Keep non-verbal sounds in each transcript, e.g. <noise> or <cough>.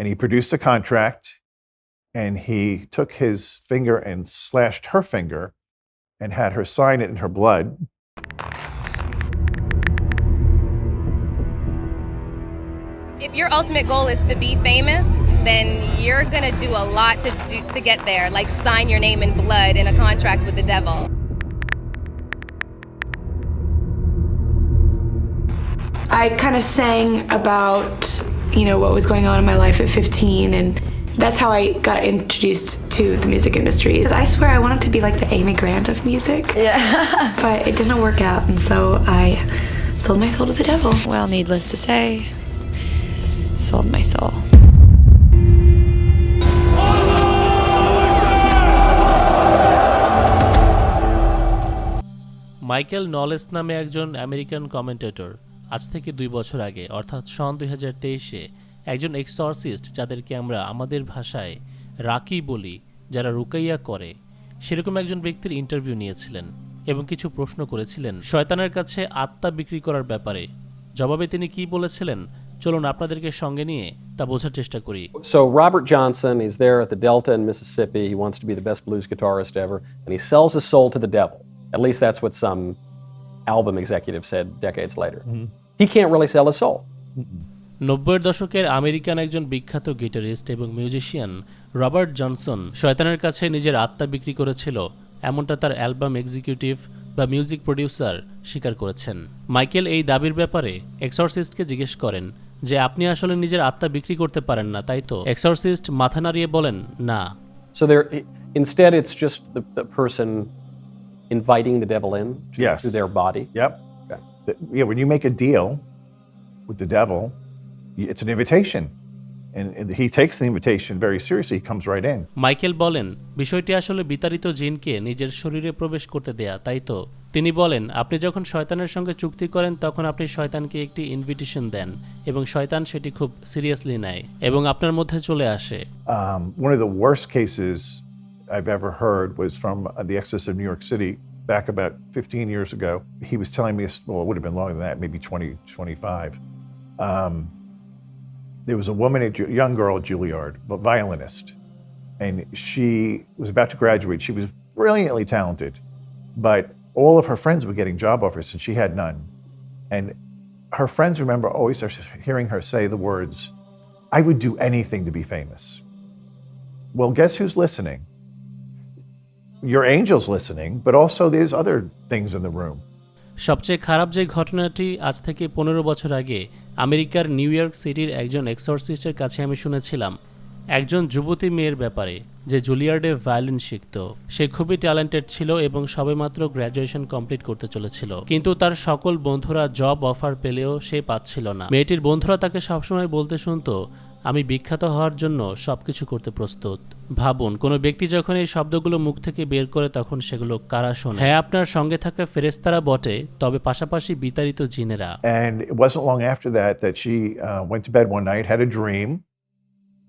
and he produced a contract and he took his finger and slashed her finger and had her sign it in her blood. If your ultimate goal is to be famous, then you're gonna do a lot to do, to get there, like sign your name in blood in a contract with the devil. I kind of sang about, you know, what was going on in my life at 15 and that's how I got introduced to the music industry. I swear I wanted to be like the Amy Grant of music. Yeah. <laughs> but it didn't work out and so I sold my soul to the devil. well, needless to say, sold my soul. Michael Knowles নামে একজন American commentator আজ থেকে দুই বছর আগে অর্থাৎ সন দুই হাজার তেইশে একজন এক্সরসিস্ট যাদেরকে আমরা আমাদের ভাষায় রাকি বলি যারা রুকাইয়া করে সেরকম একজন ব্যক্তির ইন্টারভিউ নিয়েছিলেন এবং কিছু প্রশ্ন করেছিলেন শয়তানের কাছে আত্মা বিক্রি করার ব্যাপারে জবাবে তিনি কি বলেছিলেন চলুন আপনাদেরকে সঙ্গে নিয়ে তা বোঝার চেষ্টা করি So Robert Johnson, he's there at the Delta in Mississippi. He wants to be the best blues guitarist ever, and he sells his soul to the devil. At least that's what some album executive said decades later. He can't really sell his soul. নব্বইয়ের দশকের American একজন বিখ্যাত guitarist এবং musician Robert Johnson শয়তানের কাছে নিজের আত্মা বিক্রি করেছিল এমনটা তার অ্যালবাম এক্সিকিউটিভ বা মিউজিক প্রডিউসার স্বীকার করেছেন। মাইকেল এই দাবির ব্যাপারে এক্সরসিস্টকে জিজ্ঞেস করেন যে আপনি আসলে নিজের আত্মা বিক্রি করতে পারেন না তাই তো? এক্সরসিস্ট মাথা নাড়িয়ে বলেন না। So there, instead, it's just the, the person inviting the devil in to, Yes. to their body. Yep. Okay. The- yeah, when you make a deal with the devil, it's an invitation. And and he takes the invitation very seriously. He comes right in. Michael বলেন বিষয়টি আসলে বিতাড়িত জিনকে নিজের শরীরে প্রবেশ করতে দেয়া তাই তো তিনি বলেন আপনি যখন শয়তানের সঙ্গে চুক্তি করেন তখন আপনি শয়তানকে একটি ইনভিটেশন দেন এবং শয়তান সেটি খুব সিরিয়াসলি নেয় এবং আপনার মধ্যে চলে আসে Um, one of the worst cases I've ever heard was from uh, the Exodus of New York City back about 15 years ago. He was telling me, well, it would have been longer than that, maybe 20, 25. Um, there was a woman, a young girl at Juilliard, a violinist, and she was about to graduate. She was brilliantly talented, but all of her friends were getting job offers and she had none. And her friends remember always hearing her say the words, I would do anything to be famous. Well, guess who's listening? Your angel's listening, but also there's other things in the room. সবচেয়ে খারাপ যে ঘটনাটি আজ থেকে পনেরো বছর আগে আমেরিকার নিউ ইয়র্ক সিটির একজন এক্সরসিস্টের কাছে আমি শুনেছিলাম। একজন যুবতী মেয়ের ব্যাপারে যে জুলিয়ার্ডে ভায়োলিন শিখত। সে খুবই ট্যালেন্টেড ছিল এবং সবেমাত্র গ্র্যাজুয়েশন কমপ্লিট করতে চলেছিল। কিন্তু তার সকল বন্ধুরা জব অফার পেলেও সে পাচ্ছিল না। মেয়েটির বন্ধুরা তাকে সবসময় বলতে শুনতো আমি বিখ্যাত হওয়ার জন্য সবকিছু করতে প্রস্তুত। ভাবুন কোনো ব্যক্তি যখন এই শব্দগুলো মুখ থেকে বের করে তখন সেগুলো কারা শোনে? হ্যাঁ আপনার সঙ্গে থাকা ফেরেস্তারা বটে তবে পাশাপাশি বিতাড়িত জিনেরা। And it wasn't long after that that she uh, went to bed one night, had a dream,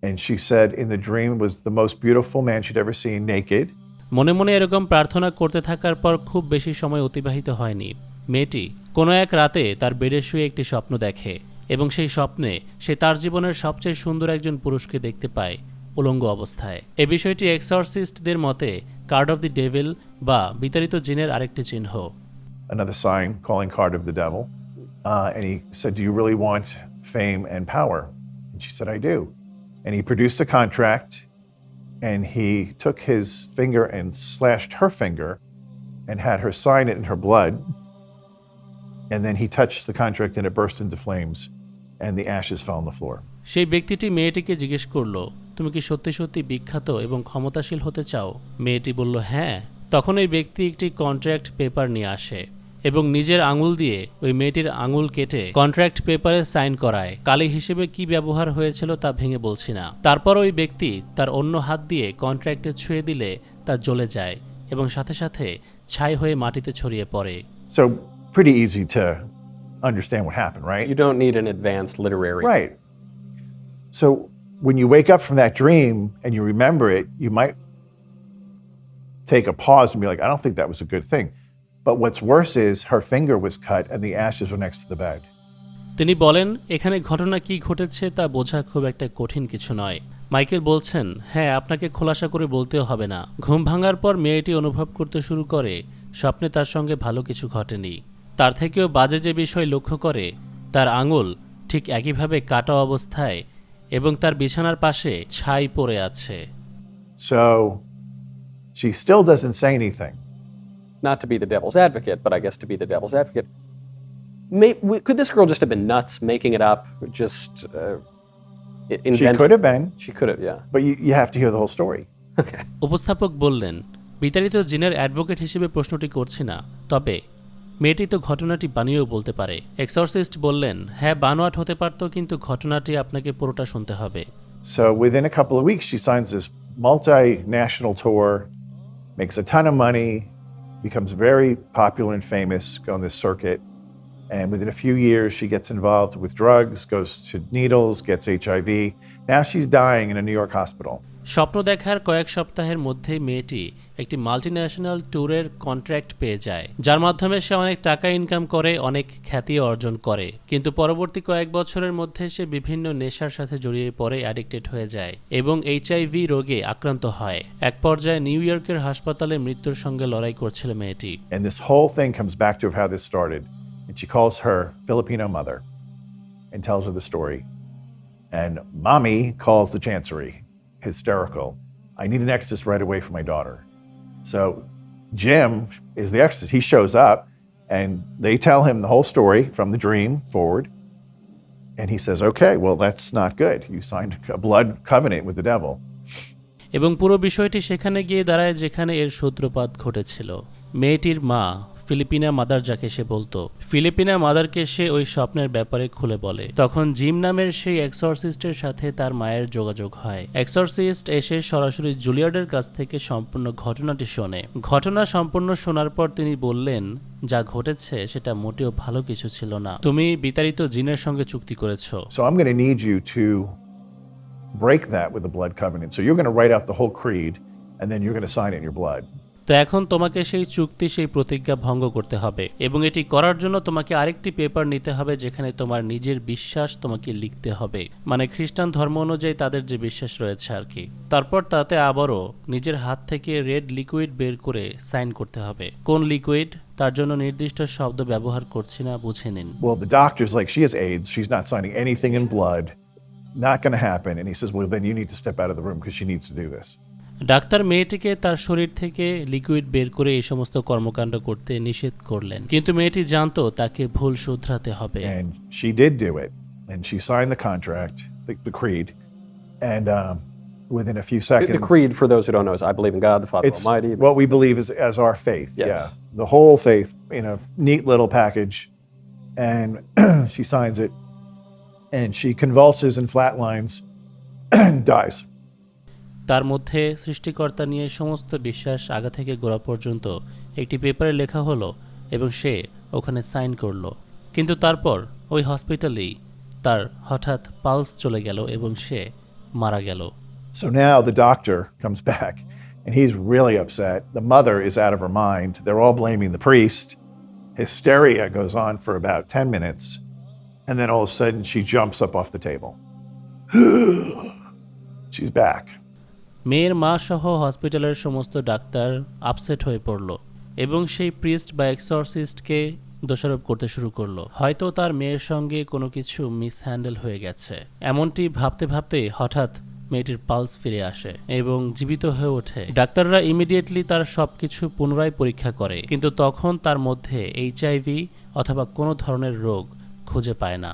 and she said in the dream was the most beautiful man she'd ever seen naked. মনে মনে এরকম প্রার্থনা করতে থাকার পর খুব বেশি সময় অতিবাহিত হয়নি। মেয়েটি কোনো এক রাতে তার বেডে শুয়ে একটি স্বপ্ন দেখে। এবং সেই স্বপ্নে সে তার জীবনের সবচেয়ে সুন্দর একজন পুরুষকে দেখতে পায় উলঙ্গ অবস্থায় এ বিষয়টি এক্সরসিস্টদের মতে কার্ড অফ দি ডেভিল বা বিতাড়িত জিনের আরেকটি চিহ্ন another sign calling card of the devil. Uh, and he said, Do you really want fame and power? And she said, I do. And he produced a contract and he took his finger and slashed her finger and had her sign it in her blood. And then he touched the contract and it burst into flames and the ashes fell on the floor. সেই ব্যক্তিটি মেয়েটিকে জিজ্ঞেস করল তুমি কি সত্যি সত্যি বিখ্যাত এবং ক্ষমতাশীল হতে চাও? মেয়েটি বলল হ্যাঁ। তখন এই ব্যক্তি একটি কন্ট্রাক্ট পেপার নিয়ে আসে এবং নিজের আঙুল দিয়ে ওই মেয়েটির আঙুল কেটে কন্ট্রাক্ট পেপারে সাইন করায়। কালি হিসেবে কি ব্যবহার হয়েছিল তা ভেঙে বলছি না। তারপর ওই ব্যক্তি তার অন্য হাত দিয়ে কন্ট্রাক্টে ছুঁয়ে দিলে তা জ্বলে যায় এবং সাথে সাথে ছাই হয়ে মাটিতে ছড়িয়ে পড়ে। So, pretty easy to understand what happened, right? You don't need an advanced literary. Right. So when you wake up from that dream and you remember it, you might take a pause and be like, I don't think that was a good thing. But what's worse is her finger was cut and the ashes were next to the bed. তিনি বলেন এখানে ঘটনা কি ঘটেছে তা বোঝা খুব একটা কঠিন কিছু নয় মাইকেল বলছেন হ্যাঁ আপনাকে খোলাসা করে বলতেও হবে না ঘুম ভাঙার পর মেয়েটি অনুভব করতে শুরু করে স্বপ্নে তার সঙ্গে ভালো কিছু ঘটেনি তার থেকেও বাজে যে বিষয় লক্ষ্য করে তার আঙুল ঠিক একইভাবে কাটা অবস্থায় এবং তার বিছানার পাশে ছাই পড়ে আছে So she still doesn't say anything. Not to be the devil's advocate, but I guess to be the devil's advocate. May, could this girl just have been nuts, making it up, just uh, i- She could have been, She could have, yeah. but you, you have to hear the whole story. Okay. উপস্থাপক বললেন বিতাড়িত জিনের advocate হিসেবে প্রশ্নটি করছি না তবে মেয়েটি তো ঘটনাটি বানিয়েও বলতে পারে এক্সরসিস্ট বললেন হ্যাঁ বানোয়াট হতে পারত কিন্তু ঘটনাটি আপনাকে পুরোটা শুনতে হবে So within a couple of weeks, she signs this multinational tour, makes a ton of money, becomes very popular and famous on this circuit. And within a few years, she gets involved with drugs, goes to needles, gets HIV. Now she's dying in a New York hospital. স্বপ্ন দেখার কয়েক সপ্তাহের মধ্যে মেয়েটি একটি multinational ট্যুরের contract পেয়ে যায় যার মাধ্যমে সে অনেক টাকা ইনকাম করে অনেক খ্যাতি অর্জন করে কিন্তু পরবর্তী কয়েক বছরের মধ্যে সে বিভিন্ন নেশার সাথে জড়িয়ে পড়ে অ্যাডিক্টেড হয়ে যায় এবং এইচআইভি রোগে আক্রান্ত হয় এক পর্যায়ে নিউ ইয়র্কের হাসপাতালে মৃত্যুর সঙ্গে লড়াই করছিল মেয়েটি And this whole thing comes back to how this started. And she calls her Filipino mother and tells her the story. And mommy calls the chancery, hysterical. I need an exorcist right away for my daughter. So Jim is the exorcist. He shows up and they tell him the whole story from the dream forward. And he says, okay, well, that's not good. You signed a blood covenant with the devil. এবং পুরো বিষয়টি সেখানে গিয়ে দাঁড়ায় যেখানে এর সূত্রপাত ঘটেছিল মেয়েটির মা ফিলিপিনা মাদার যাকে সে বলতো। ফিলিপিনা মাদারকে সে ওই স্বপ্নের ব্যাপারে খুলে বলে। তখন জিম নামের সেই এক্সরসিস্টের সাথে তার মায়ের যোগাযোগ হয়। এক্সরসিস্ট এসে সরাসরি জুলিয়ার্ডের কাছ থেকে সম্পূর্ণ ঘটনাটি শোনে। ঘটনা সম্পূর্ণ শোনার পর তিনি বললেন, যা ঘটেছে সেটা মোটেও ভালো কিছু ছিল না। তুমি বিতাড়িত জিনের সঙ্গে চুক্তি করেছ। So I'm going to need you to break that with the blood covenant. So you're going to write out the whole creed, and then you're going to sign it in your blood. তো এখন তোমাকে সেই চুক্তি সেই প্রতিজ্ঞা ভঙ্গ করতে হবে এবং এটি করার জন্য তোমাকে আরেকটি পেপার নিতে হবে যেখানে তোমার নিজের বিশ্বাস তোমাকে লিখতে হবে মানে খ্রিস্টান ধর্ম অনুযায়ী তাদের যে বিশ্বাস রয়েছে আর কি তারপর তাতে আবারও নিজের হাত থেকে রেড লিকুইড বের করে সাইন করতে হবে কোন লিকুইড তার জন্য নির্দিষ্ট শব্দ ব্যবহার করছি না বুঝে নিন Well, the doctor's like, she has AIDS. She's not signing anything in blood. Not going to happen. And he says, well, then you need to step out of the room because she needs to do this. Doctor মেয়েটিকে তার শরীর থেকে liquid বের করে এই সমস্ত কর্মকাণ্ড করতে নিষেধ করলেন কিন্তু মেয়েটি জানতো তাকে ভুল শুধরাতে হবে And she did do it. And she signed the contract, the, the creed. And um, within a few The, seconds, the creed, for those who don't know, is I believe in God, the Father it's Almighty. what we believe is as our faith. Yes. Yeah. The whole faith in a neat little package. And <clears throat> she signs it. And she convulses and flatlines and <clears throat> dies. তার মধ্যে সৃষ্টিকর্তা নিয়ে সমস্ত বিশ্বাস আগা থেকে গোড়া পর্যন্ত একটি পেপারে লেখা হলো এবং সে ওখানে সাইন করল কিন্তু তারপর ওই হসপিটালেই তার হঠাৎ পালস চলে গেল এবং সে মারা গেল So now the doctor comes back and he's really upset. The mother is out of her mind. They're all blaming the priest. Hysteria goes on for about 10 minutes. And then all of a sudden she jumps up off the table. She's back. মেয়ের মা সহ হসপিটালের সমস্ত doctor upset হয়ে পড়ল এবং সেই priest বা এক্সরসিস্টকে দোষারোপ করতে শুরু করল হয়তো তার মেয়ের সঙ্গে কোনো কিছু মিসহ্যান্ডেল হয়ে গেছে এমনটি ভাবতে ভাবতে হঠাৎ মেয়েটির পালস ফিরে আসে এবং জীবিত হয়ে ওঠে ডাক্তাররা ইমিডিয়েটলি তার সবকিছু পুনরায় পরীক্ষা করে কিন্তু তখন তার মধ্যে এইচআইভি অথবা কোনো ধরনের রোগ খুঁজে পায় না.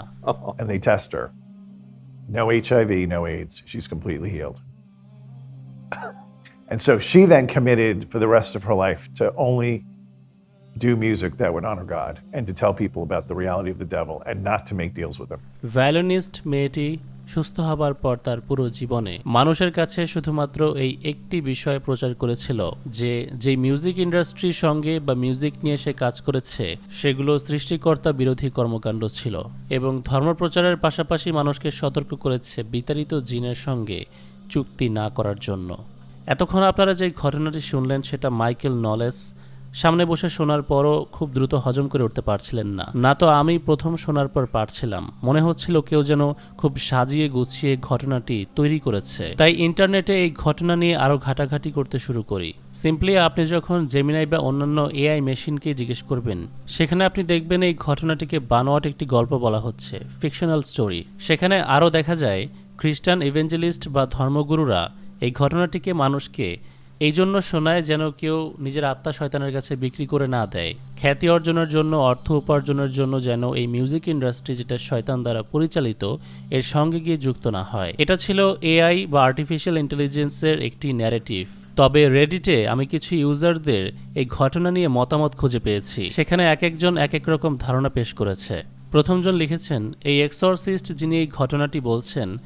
No HIV, no AIDS. She's completely healed. And so she then committed for the rest of her life to only do music that would honor God and to tell people about the reality of the devil and not to make deals with him. ভায়োলিনিস্ট মেয়েটি সুস্থ হবার পর তার পুরো জীবনে মানুষের কাছে শুধুমাত্র এই একটি বিষয় প্রচার করেছিল যে যে মিউজিক ইন্ডাস্ট্রির সঙ্গে বা মিউজিক নিয়ে সে কাজ করেছে, সেগুলো সৃষ্টিকর্তা বিরোধী কর্মকাণ্ড ছিল এবং ধর্মপ্রচারের পাশাপাশি মানুষকে সতর্ক করেছে বিতাড়িত জিনের সঙ্গে চুক্তি না করার জন্য। এতক্ষণ আপনারা যে ঘটনাটি শুনলেন, সেটা মাইকেল নলেস। সামনে বসে শোনার পরও খুব দ্রুত হজম করে উঠতে পারছিলেন না। না তো আমি প্রথম শোনার পর পারছিলাম। মনে হচ্ছিল কেউ যেন খুব সাজিয়ে গুছিয়ে ঘটনাটি তৈরি করেছে। তাই ইন্টারনেটে এই ঘটনা নিয়ে আরও ঘাটাঘাটি করতে শুরু করি। সিম্পলি আপনি যখন জেমিনাই বা অন্যান্য এআই মেশিনকে জিজ্ঞেস করবেন, সেখানে আপনি দেখবেন এই ঘটনাটিকে বানোয়াট একটি গল্প বলা হচ্ছে ফিকশনাল স্টোরি সেখানে আরও দেখা যায় খ্রিস্টান ইভেঞ্জেলিস্ট বা ধর্মগুরুরা এই ঘটনাটিকে মানুষকে এই জন্য শোনায় যেন কেউ নিজের আত্মা শয়তানের কাছে বিক্রি করে না দেয়। খ্যাতি অর্জনের জন্য, অর্থ উপার্জনের জন্য যেন এই মিউজিক ইন্ডাস্ট্রি যেটা শয়তান দ্বারা পরিচালিত, এর সঙ্গে গিয়ে যুক্ত না হয়। এটা ছিল এআই বা আর্টিফিশিয়াল ইন্টেলিজেন্সের একটি ন্যারেটিভ। তবে রেডিটে আমি কিছু ইউজারদের এই ঘটনা নিয়ে মতামত খুঁজে পেয়েছি। সেখানে এক একজন এক এক রকম ধারণা পেশ করেছে। প্রথমজন লিখেছেন, এই এক্সরসিস্ট যিনি এই ঘটনাটি বলছেন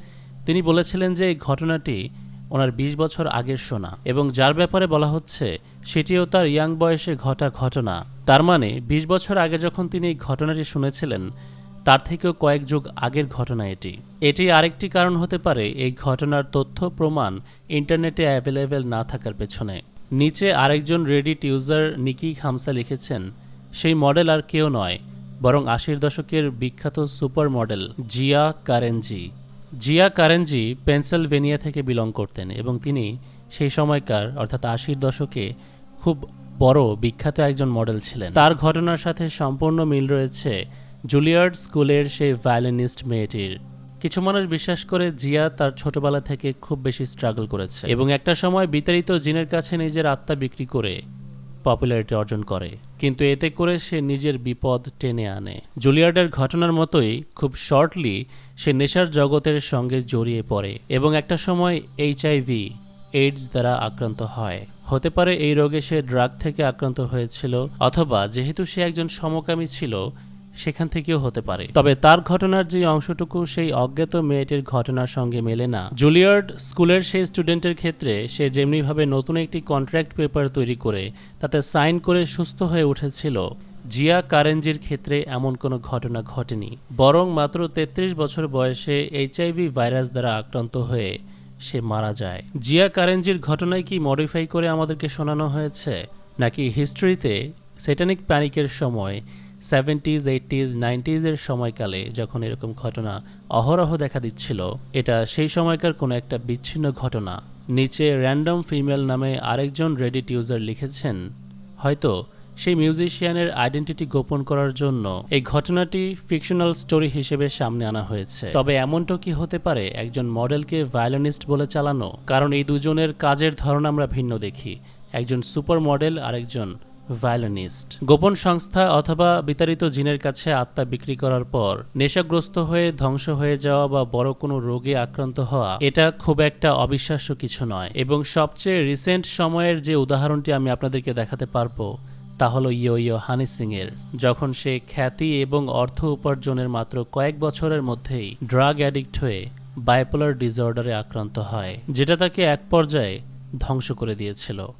তিনি বলেছিলেন যে এই ঘটনাটি ওনার ২০ বছর আগের শোনা এবং যার ব্যাপারে বলা হচ্ছে সেটিও তার ইয়াং বয়সে ঘটা ঘটনা। তার মানে ২০ বছর আগে যখন তিনি এই ঘটনাটি শুনেছিলেন, তার থেকেও কয়েক যুগ আগের ঘটনা এটি। এটি আরেকটি কারণ হতে পারে এই ঘটনার তথ্য প্রমাণ ইন্টারনেটে অ্যাভেলেবেল না থাকার পেছনে। নিচে আরেকজন রেডিট ইউজার নিকি খামসা লিখেছেন, সেই মডেল আর কেউ নয়, বরং আশির দশকের বিখ্যাত super model Gia Carangi. Gia Carangi Pennsylvania থেকে বিলং করতেন এবং তিনি সেই সময়কার, অর্থাৎ আশির দশকে, খুব বড়, বিখ্যাত একজন মডেল ছিলেন। তার ঘটনার সাথে সম্পূর্ণ মিল রয়েছে জুলিয়ার্ড স্কুলের সেই ভায়োলিনিস্ট মেয়েটির। কিছু মানুষ বিশ্বাস করে জিয়া তার ছোটবেলা থেকে খুব বেশি স্ট্রাগল করেছে এবং একটা সময় বিতাড়িত জিনের কাছে নিজের আত্মা বিক্রি করে পপুলারিটি অর্জন করে। কিন্তু এতে করে সে নিজের বিপদ টেনে আনে। জুলিয়ার্ডের ঘটনার মতোই খুব শর্টলি সে নেশার জগতের সঙ্গে জড়িয়ে পড়ে এবং একটা সময় এইচআইভি এইডস দ্বারা আক্রান্ত হয়। হতে পারে এই রোগে সে ড্রাগ থেকে আক্রান্ত হয়েছিল অথবা যেহেতু সে একজন সমকামী ছিল সেখান থেকেও হতে পারে। তবে তার ঘটনার যে অংশটুকু, সেই অজ্ঞাত মেয়েটির ঘটনার সঙ্গে মেলে না। জুলিয়ার্ড স্কুলের সেই স্টুডেন্টের ক্ষেত্রে সে যেমনিভাবে নতুন একটি কন্ট্রাক্ট পেপার তৈরি করে, তাতে সাইন করে সুস্থ হয়ে উঠেছিল। জিয়া কারেঞ্জির ক্ষেত্রে এমন কোনো ঘটনা ঘটেনি। বরং মাত্র ৩৩ বছর বয়সে এইচআইভি ভাইরাস দ্বারা আক্রান্ত হয়ে সে মারা যায়। জিয়া কারেঞ্জির ঘটনায় কি মডিফাই করে আমাদেরকে শোনানো হয়েছে? নাকি হিস্ট্রিতে সেটানিক প্যানিকের সময় সেভেন্টিজ এইটিজ নাইনটিজের সময়কালে যখন এরকম ঘটনা অহরহ দেখা দিচ্ছিল, এটা সেই সময়কার কোনো একটা বিচ্ছিন্ন ঘটনা। নিচে র্যান্ডম ফিমেল নামে আরেকজন রেডিট ইউজার লিখেছেন, হয়তো সেই মিউজিশিয়ানের আইডেন্টিটি গোপন করার জন্য এই ঘটনাটি ফিকশনাল স্টোরি হিসেবে সামনে আনা হয়েছে। তবে এমনটা কি হতে পারে? একজন মডেলকে ভায়োলিনিস্ট বলে চালানো? কারণ এই দুজনের কাজের ধরন আমরা ভিন্ন দেখি। একজন সুপার মডেল আরেকজন ভায়োলিনিস্ট গোপন সংস্থা অথবা বিতাড়িত জিনের কাছে আত্মা বিক্রি করার পর নেশাগ্রস্ত হয়ে ধ্বংস হয়ে যাওয়া বা বড় কোনো রোগে আক্রান্ত হওয়া, এটা খুব একটা অবিশ্বাস্য কিছু নয়। এবং সবচেয়ে রিসেন্ট সময়ের যে উদাহরণটি আমি আপনাদেরকে দেখাতে পারব, তা হলো ইয়ো ইয়ো হানি সিং এর যখন সে খ্যাতি এবং অর্থ উপার্জনের মাত্র কয়েক বছরের মধ্যেই ড্রাগ অ্যাডিক্ট হয়ে বাইপোলার ডিসঅর্ডারে আক্রান্ত হয়, যেটা তাকে এক পর্যায়ে ধ্বংস করে দিয়েছিল।